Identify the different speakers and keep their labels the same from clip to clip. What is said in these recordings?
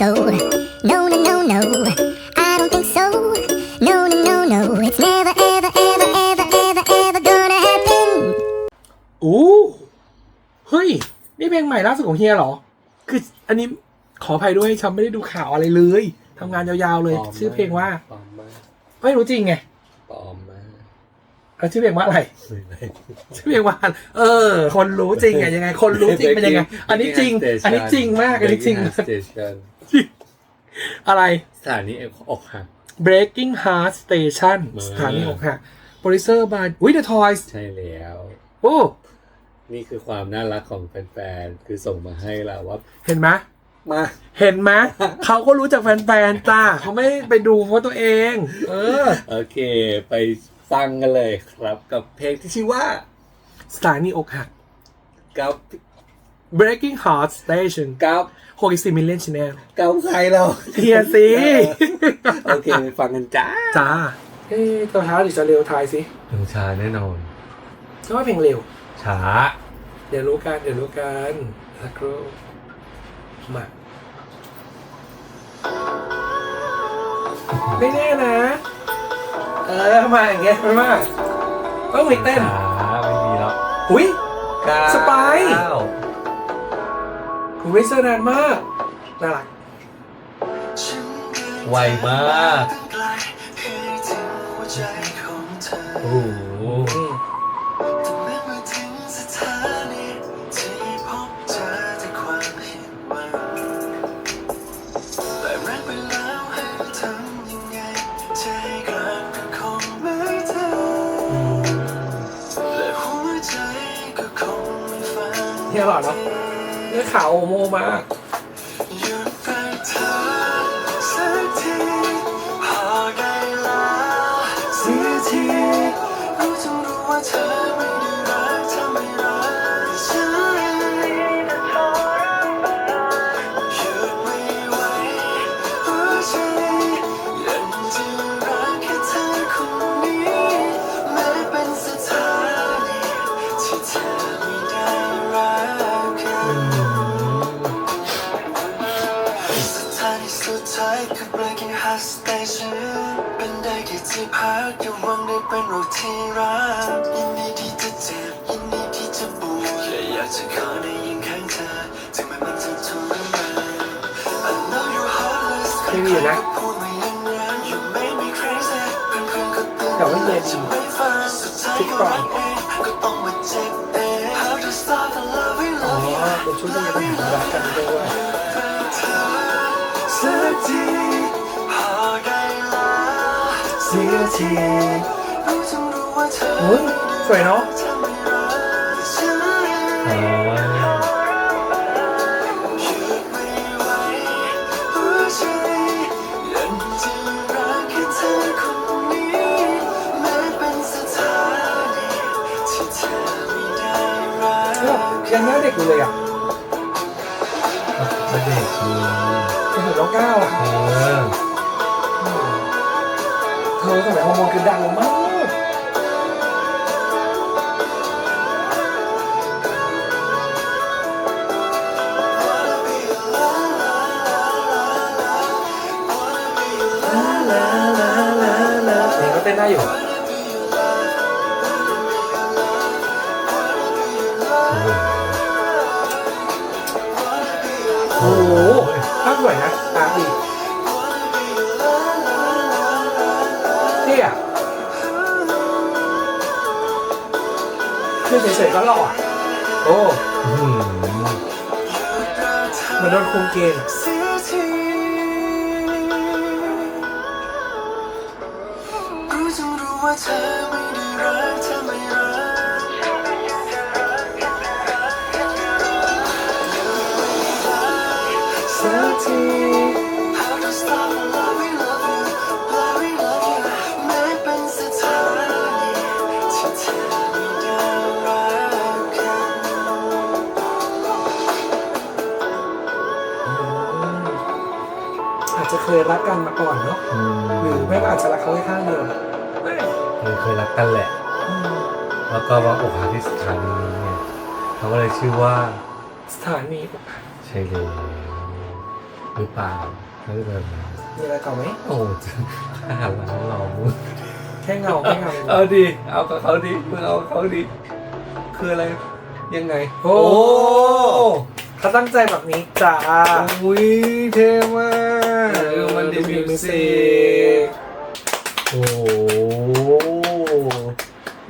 Speaker 1: so. No, no, no, no. I don't think so. No, no, no, no. It's never, ever, ever, ever, ever, ever gonna happen.
Speaker 2: อู้เฮ้ย นี่เพลงใหม่ล่าสุดของเฮียเหรอ คืออันนี้ขออภัยด้วยฉันไม่ได้ดูข่าวอะไรเลยทำงานยาวๆเลย
Speaker 3: ปลมมก
Speaker 2: ชื่อเพลงว่า
Speaker 3: ปลอมมาก
Speaker 2: ไม่รู้จริงไง
Speaker 3: ปลอมมาก
Speaker 2: เอาชื่อเพลงว่าอะไร
Speaker 3: ไม่ได้
Speaker 2: ชื่อเพลงว่า เออ คนรู้จริงไงยังไง คนรู้จริงเป็นยังไง อันนี้จริง อันนี้จริงมาก อันนี้จริง
Speaker 3: สเตชัน
Speaker 2: อะไร
Speaker 3: สถานีอกหัก
Speaker 2: Breaking Heart Station
Speaker 3: มา
Speaker 2: สถานีอกหักโปรดิวเซอร์บายวิ The Toys
Speaker 3: ใช่แล้ว
Speaker 2: โอ้
Speaker 3: นี่คือความน่ารักของแฟนๆ คือส่งมาให้เราว่า
Speaker 2: เห็นไหม
Speaker 3: มา
Speaker 2: เห็นไหมเขาก็รู้จากแฟนๆจ้าเขาไม่ไปดูเพราะตัวเอง เออ
Speaker 3: โอเค ไปฟังกันเลยครับกับเพลงที่ชื่อว่า
Speaker 2: สถานีอกหัก
Speaker 3: กับ
Speaker 2: Breaking Heart Station
Speaker 3: กับ
Speaker 2: 64 million channel
Speaker 3: กับใครเรา
Speaker 2: เฮียสิ
Speaker 3: โอเคไปฟังกันจ้า
Speaker 2: จ้า เอ๊ะตัวช้าหรือจะเร็วทายสิ
Speaker 3: เพลงช้าแน่นอน
Speaker 2: ก็ว่าเพลงเร็ว
Speaker 3: ช้า
Speaker 2: เดี๋ยวรู้กันเดี๋ยวรู้กันสักครู่มาไม่แน่นะ เออมาอย่างเงี้ยไม่มาต้องมีเต้น
Speaker 3: ช้าไม่มีแล้ว
Speaker 2: อุ้ย
Speaker 3: เก้า
Speaker 2: ส ไปร์คุณวิเซอร์นานมาก น่ารัก
Speaker 3: ไวมากโอ้โห
Speaker 2: อืมเฮียหล่อเนาะเนื้อขาวโมมาก
Speaker 4: เสียทีรู้จงรู้ว่าเธอ สุดท้ายคือ breaking heart station เป็นได้แค่ที่พักอย่าหวังได้เป็นโรคที่รักยินดีที่จะเจ็บยินดีที่จะปวดแค่อยากจะขอได้ยินข้างเธอถึงแม้มันจะทรมาน I know you're heartless
Speaker 2: ไม่มีอยู่นะ
Speaker 4: พูดมาอย่างนั้น you make me crazy เพื่อนๆก็เตือน
Speaker 2: แต่ว่าเย็น
Speaker 4: จะไม่ฟังสุดท้ายก็รักเองก็ต้องมาเจ็บเอง How to stop the love we
Speaker 2: อ๋อ
Speaker 4: love you
Speaker 2: เป็นชุดที่มีปัญหารักกันด้วย
Speaker 4: สักทีพอได้แล้วเสียทีรู้จงรู้ว่าเธอ
Speaker 2: สวยเนาะ
Speaker 4: ทำไม เธอสมั
Speaker 2: ยฮอร์โมนคือดังมากนี่ก็เต้นได้อยู่โอ้โหภาพสวยนะ คือเฉยๆก็หล่ออะโอ้
Speaker 3: อื้อหือ
Speaker 2: เหมือนโดนคุมเกม
Speaker 4: เสียทีรู้จงรู้ว่าเธอ
Speaker 2: เคยรักกันมาก่อนเนาะ
Speaker 3: อืม
Speaker 2: หรือไม่ก็อาจจะรักเขาแค่ข้างเดียว
Speaker 3: เคยเคยรักกันแหละ
Speaker 2: อืม
Speaker 3: แล้วก็มาอกหักที่สถานีนี้ไงเขาก็เลยชื่อว่า
Speaker 2: สถานีอกหัก
Speaker 3: ใช่เลยหรือเปล่าเขาจะแบบนั้น
Speaker 2: มีอะไรต่อไหม
Speaker 3: โอ้จะอาหารร้านเรา
Speaker 2: แค่เงาแค่เงา
Speaker 3: เอาดิเอากับเขาดิมึงเอากับเขาดิคืออะไรยังไง
Speaker 2: โอ้เขาตั้งใจแบบนี้จ้า
Speaker 3: อุ้ยเท่มาก
Speaker 2: เออ
Speaker 3: มันดี
Speaker 2: ดู
Speaker 3: มิว
Speaker 2: มิวสิ
Speaker 3: สิ
Speaker 2: ก
Speaker 3: กโอ้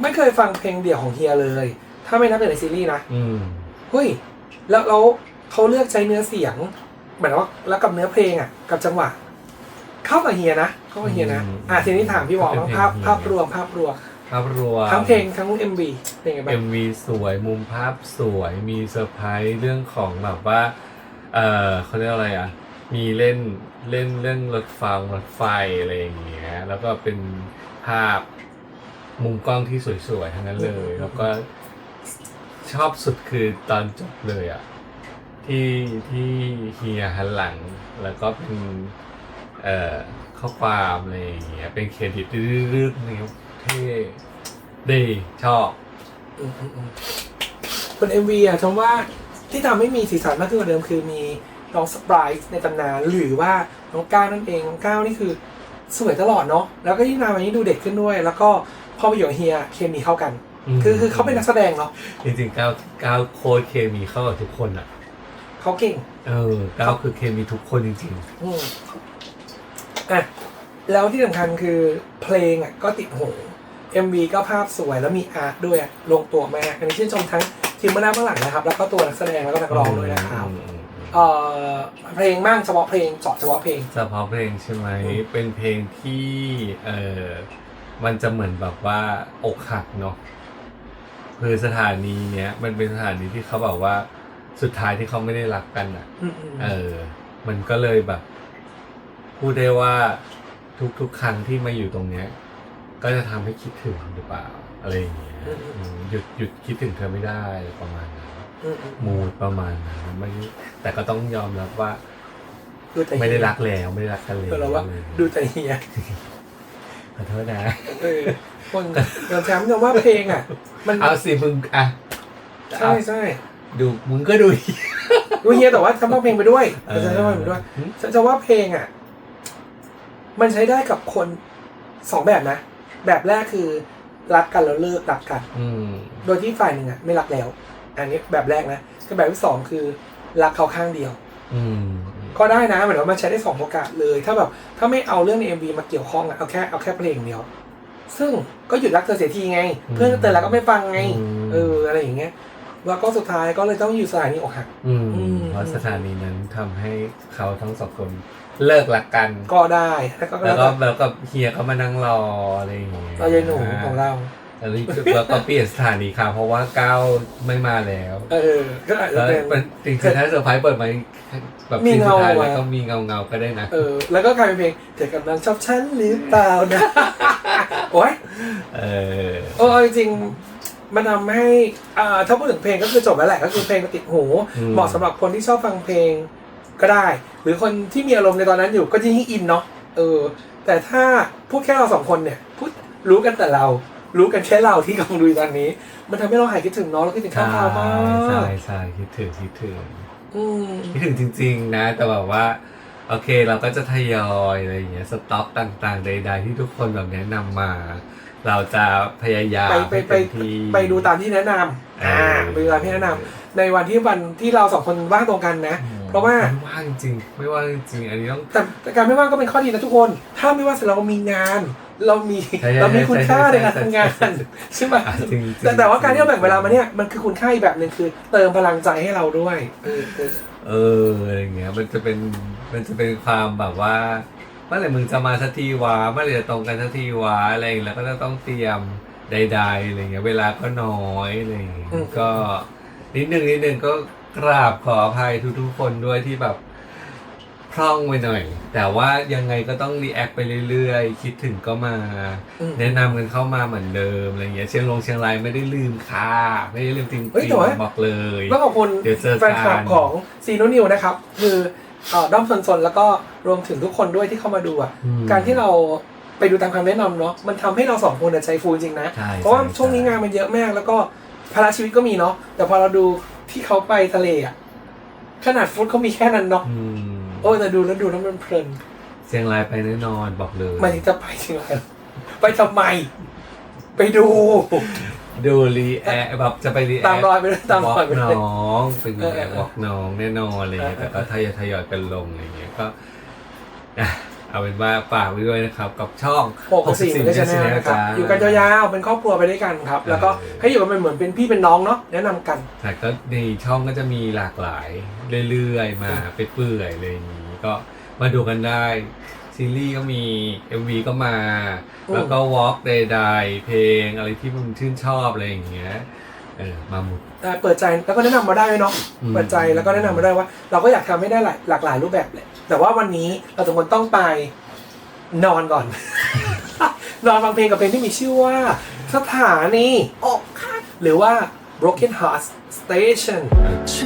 Speaker 2: ไม่เคยฟังเพลงเดี่ยวของเฮียเลย ถ้าไม่นับเป็นในซีรีส์นะ
Speaker 3: อืม
Speaker 2: เฮ้ยแล้วแล้วเขาเลือกใช้เนื้อเสียงเหมือนว่าแล้วกับเนื้อเพลงอะ กับจังหวะ เข้ากับเฮียนะเข้ากับเฮียนะอะทีนี้ถามพี่บอกว่าภาพภาพรวมภาพรวม
Speaker 3: ภาพรวม
Speaker 2: ทั้งเพลงทั้งเอ็มบีเป็นไงบ้าง
Speaker 3: MV สวยมุมภาพสวยมีเซอร์ไพรส์เรื่องของแบบว่า เออเขาเรียกอะไรอะ มีเล่นเล่นเรื่องรถฟังรถไฟอะไรอย่างเงี้ย แล้วก็เป็นภาพมุมกล้องที่สวยๆทั้งนั้นเลย แล้วก็ชอบสุดคือตอนจบเลยอะที่ที่เฮียหันหลัง แล้วก็เป็นเอ่อข้อความอะไรอย่างเงี้ยเป็นเครดิตรึกๆนี่เท่ดีชอบ
Speaker 2: อืมอืมอืมเป็นเอ็มวีอะชมว่าที่ทำให้มีสีสันมากขึ้นกว่าเดิมคือมี น้องสปรายในตำนานหรือว่าน้องก้าวนั่นเองน้องก้าวนี่คือสวยตลอดเนาะแล้วก็ยิ่งนานมานี้ดูเด็กขึ้นด้วย แล้วก็พอไปอยู่กับเฮียเคมีเข้ากัน
Speaker 3: อืม
Speaker 2: คือคือเขาเป็นนักแสดงเนาะ
Speaker 3: จริงๆก้าวก้าวโค้ดเคมีเข้ากับทุกคนอะ
Speaker 2: เขาเก่ง
Speaker 3: เออก้าวคือเคมีทุกคนจริง
Speaker 2: อืมอะแล้วที่สำคัญคือเพลงอะก็ติดหู MV ก็ภาพสวยแล้วมีอาร์ตด้วยอะลงตัวมากอันนี้ชื่นชมทั้งทีมเบื้องหน้าเบื้องหลังนะครับ แล้วก็ตัวนักแสดงแล้วก็นักร้องด้วยนะครับ
Speaker 3: อืมอืมอืม
Speaker 2: เอ่อเพลงมั่งเฉพาะเพลงเจาะเฉพาะเพลง
Speaker 3: เฉพาะเพลงใช่ไหม
Speaker 2: อืม
Speaker 3: เป็นเพลงที่เออมันจะเหมือนแบบว่าอกหักเนาะคือสถานีเนี้ยมันเป็นสถานีที่เขาบอกว่าสุดท้ายที่เขาไม่ได้รักกันอะ
Speaker 2: อืมอืม
Speaker 3: เออ มันก็เลยแบบ พูดได้ว่าทุกๆ ครั้งที่มาอยู่ตรงเนี้ย ก็จะทำให้คิดถึงหรือเปล่า อะไรอย่างเงี้ยอืมหยุดหยุดคิดถึงเธอไม่ได้ประมาณนั้น
Speaker 2: อื มอืม
Speaker 3: มูดประมาณนั้นไม่แต่ก็ต้องยอมรับว่า
Speaker 2: ดูแต่เฮีย
Speaker 3: ไม่ได้รักแล้วไม่ได้รักกันแล้ว
Speaker 2: ก็เราว่า ดูแต่เฮีย
Speaker 3: ขอโทษนะ
Speaker 2: เออคนเดินแชมป์จะว่าเพลงอะ มัน
Speaker 3: เอาสิมึงอะ
Speaker 2: ใช่ใช่
Speaker 3: ดูมึงก็ดูดิ
Speaker 2: ดูเฮียแต่ว่าจำต้องเพลงไปด้วย
Speaker 3: เออ
Speaker 2: จะจำต้องเพลงไปด้วยฉันจะว่าเพลงอะ มันใช้ได้กับคนสองแบบนะ แบบแรกคือรักกันแล้วเลิกรักกัน
Speaker 3: อืม
Speaker 2: โดยที่ฝ่ายหนึ่งอะ ไม่รักแล้ว อันนี้แบบแรกนะก็แบบที่สองคือรักเขาข้างเดียว
Speaker 3: อืม
Speaker 2: ก็ได้นะเหมือนว่ามันใช้ได้สองโอกาสเลย ถ้าแบบถ้าไม่เอาเรื่องในเอ็มวีมาเกี่ยวข้องอะเอาแค่เอาแค่เพลงเดียว ซึ่งก็หยุดรักเธอเสียทีไง เพื่อนเตือนแล้วก็ไม่ฟังไงเอออะไรอย่างเงี้ยแล้วก็สุดท้ายก็เลยต้องอยู่สถานีอกหัก
Speaker 3: อืม
Speaker 2: อืม
Speaker 3: เพราะสถานีนั้นทำให้เขาทั้งสองคนเลิกรักกัน
Speaker 2: ก็ได้แล้วก็
Speaker 3: แล้วก็แล้วก็เฮียก็มานั่งรออะไรอย่างเงี้ย
Speaker 2: เรายายหนูของเรา
Speaker 3: แล้วแล้วก็เปลี่ยนสถานีค่ะ เพราะว่าก้าวไม่มาแล้ว
Speaker 2: เออ ก็อาจจะ
Speaker 3: แล้ว
Speaker 2: เป็น
Speaker 3: มันจริงๆถ้าเซอร์ไพรส์เปิดมาแบบ
Speaker 2: มี
Speaker 3: ซีนสุ
Speaker 2: เงา
Speaker 3: ดท้ายแล้ว
Speaker 2: อะ
Speaker 3: ก็มีเงาเงาๆก็ได้นะ
Speaker 2: เออ แล้วก็กลายเป็นเพลงเธอกำลังชอบฉันหรือเปล่านะ โอ้ย
Speaker 3: เออ
Speaker 2: เออจริงๆมันทำให้อ่าถ้าพูดถึงเพลงก็คือจบแล้วแหละ ก็คือเพลงติดหู
Speaker 3: อืม
Speaker 2: เหมาะสำหรับคนที่ชอบฟังเพลงก็ได้ หรือคนที่มีอารมณ์ในตอนนั้นอยู่ก็จะยิ่งอินเนาะเออ แต่ถ้าพูดแค่เราสองคนเนี่ย พูดรู้กันแต่เรา รู้กันแค่เราที่กำลังดูอยู่ตอนนี้ มันทำให้เราหายคิดถึงเนาะเราคิดถึงข้าว
Speaker 3: ใช่
Speaker 2: ขาวมา
Speaker 3: ใช่
Speaker 2: ก
Speaker 3: ใช่คิดถึงคิดถึง
Speaker 2: อืม
Speaker 3: คิดถึงจริง ๆ นะ แต่แบบว่า โอเคเราก็จะทยอยอะไรอย่างเงี้ยสต็อกต่างๆ ใด ๆ ที่ทุกคนแบบแนะนำมา เราจะพยายาม
Speaker 2: ไปไปไป
Speaker 3: ให้เต็มที่
Speaker 2: ไปดูตามที่แนะนำอ่า
Speaker 3: เออ
Speaker 2: ไปดูตามที่แนะนำในวันที่วันที่เราสองคนว่างตรงกันนะเพราะว่า
Speaker 3: ไม่ว่างจริงไม่ว่างจริงอันนี้ต้อง
Speaker 2: แต่แต่การไม่ว่างก็เป็นข้อดีนะทุกคน ถ้าไม่ว่างเสร็จเรามีงาน เรามี
Speaker 3: ใช่ใช่
Speaker 2: เรามีคุณค่า
Speaker 3: ใช่
Speaker 2: ในการ
Speaker 3: ใช่
Speaker 2: ทำงาน
Speaker 3: ใช่
Speaker 2: ใช่ไหม
Speaker 3: อะจริงๆ
Speaker 2: แต่แต่ว่าการที่เราแบ่งเวลามาเนี่ยมันคือคุณค่าอีกแบบหนึ่งคือ เติมพลังใจให้เราด้วยเออเออ
Speaker 3: เอออะไรอย่างเงี้ยมันจะเป็นมันจะเป็นความแบบว่าเมื่อไหร่มึงจะมาสักทีวะเมื่อไหร่จะตรงกันสักทีวะอะไรอย่างเงี้ยแล้วก็จะต้องเตรียมใดๆอะไรเงี้ยเวลาก็น้อยอะไรอย่างเงี้ยก็นิดนึงนิดนึงก็กราบขออภัยทุกๆคนด้วยที่แบบ พร่องไปหน่อย แต่ว่ายังไงก็ต้องรีแอคไปเรื่อยๆ คิดถึงก็มา
Speaker 2: อืม
Speaker 3: แนะนำกันเข้ามาเหมือนเดิมอะไรเงี้ยเชียงรงเชียงรายไม่ได้ลืมค่ะไม่ได้ลืมจริง
Speaker 2: เฮ้ยแต่ว่า
Speaker 3: ๆบอกเลย
Speaker 2: ต้องขอบคุณ
Speaker 3: เดี๋ยวเจอกัน
Speaker 2: แฟนคลับของซีโนนิวนะครับ คือเอ่อด้อมสนๆ แล้วก็รวมถึงทุกคนด้วยที่เข้ามาดูอะ
Speaker 3: อืม
Speaker 2: การที่เราไปดูตามคำแนะนำเนาะมันทำให้เราสองคนเนี่ยใจฟูจริงๆนะ
Speaker 3: ใช่
Speaker 2: เพราะว่า
Speaker 3: ใช่
Speaker 2: ช่วงนี้งานมันเยอะมากแล้วก็ภาระชีวิตก็มีเนาะแต่พอเราดูที่เขาไปทะเลอะขนาดฟุตเขามีแค่นั้นเนาะ
Speaker 3: อืม
Speaker 2: โอ้โอ้ยแต่ดูแล้วดูแล้วมันเพลิน
Speaker 3: เชียงรายไปแน่นอนบอกเลย
Speaker 2: หมายถึงจะไปเชียงรายเหรอไปทำไม ไปดู
Speaker 3: ดูรีแอคแบบจะไปรีแอค
Speaker 2: ตามรอยไปเลยตามรอยไป
Speaker 3: ว
Speaker 2: เล
Speaker 3: อยล์กน้องเป็น
Speaker 2: เออ
Speaker 3: แอ
Speaker 2: เออ
Speaker 3: ควอล์กน้องแน่นอนอะไรเงี้ย
Speaker 2: เออ
Speaker 3: แต่ก็ทยอยทยอยกันลงอะไรเงี้ยก็อะ เอาเป็นว่าฝากไว้ด้วยนะครับกับช่อง
Speaker 2: หกสี่มันก็จะแน่นะครับอยู่กันยาวๆเป็นครอบครัวไปด้วยกันครับ แล้วก็ให้อยู่กันเป็นเหมือนเป็นพี่เป็นน้องเนาะแนะนำกัน
Speaker 3: แต่ก็ในช่องก็จะมีหลากหลายเรื่อยๆ มาไปเปื่อยๆเลยอย่างนี้ก็มาดูกันได้ ซีรีส์ก็มี MV ก็มา
Speaker 2: อืม
Speaker 3: แล้วก็วอล์กใดๆเพลงอะไรที่มึงชื่นชอบอะไรอย่างเงี้ย เออมาหมด
Speaker 2: อ่าเปิดใจแล้วก็แนะนำมาได้เนาะ
Speaker 3: อืม
Speaker 2: เปิดใจแล้วก็แนะนำมาได้ว่า เราก็อยากทำให้ได้หลายหลากหลายรูปแบบเลยแต่ว่าวันนี้เราทุกคนต้องไปนอนก่อน นอนฟังเพลงกับเพลงที่มีชื่อว่า สถานีอกหักหรือว่า Broken Heart Station
Speaker 4: ฉันเ